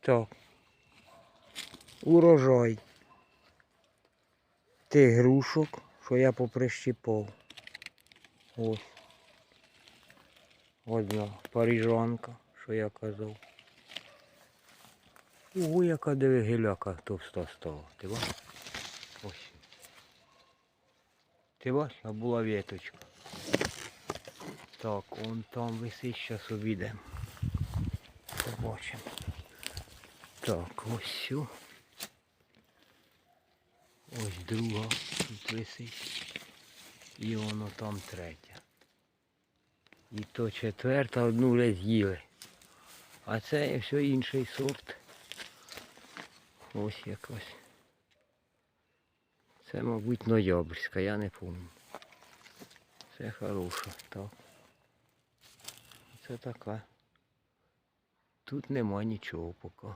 Так. Урожай. Тих грушок, що я поприщіпав. Ось. Одна паріжанка, що я казав. Ого, яка диви гіляка товста стала. Ти бачиш? Ось. Ти бачиш, а була віточка. Так, он там висить, зараз обійдемо. Побачимо. Так, ось сю. Ось друга тут висить. І воно там третя. І то четверта одну вже з'їли. А це все інший сорт. Ось якось. Це, мабуть, ноябрьська, я не пам'ятаю. Це хороша, так. Це така. Тут нема нічого поки.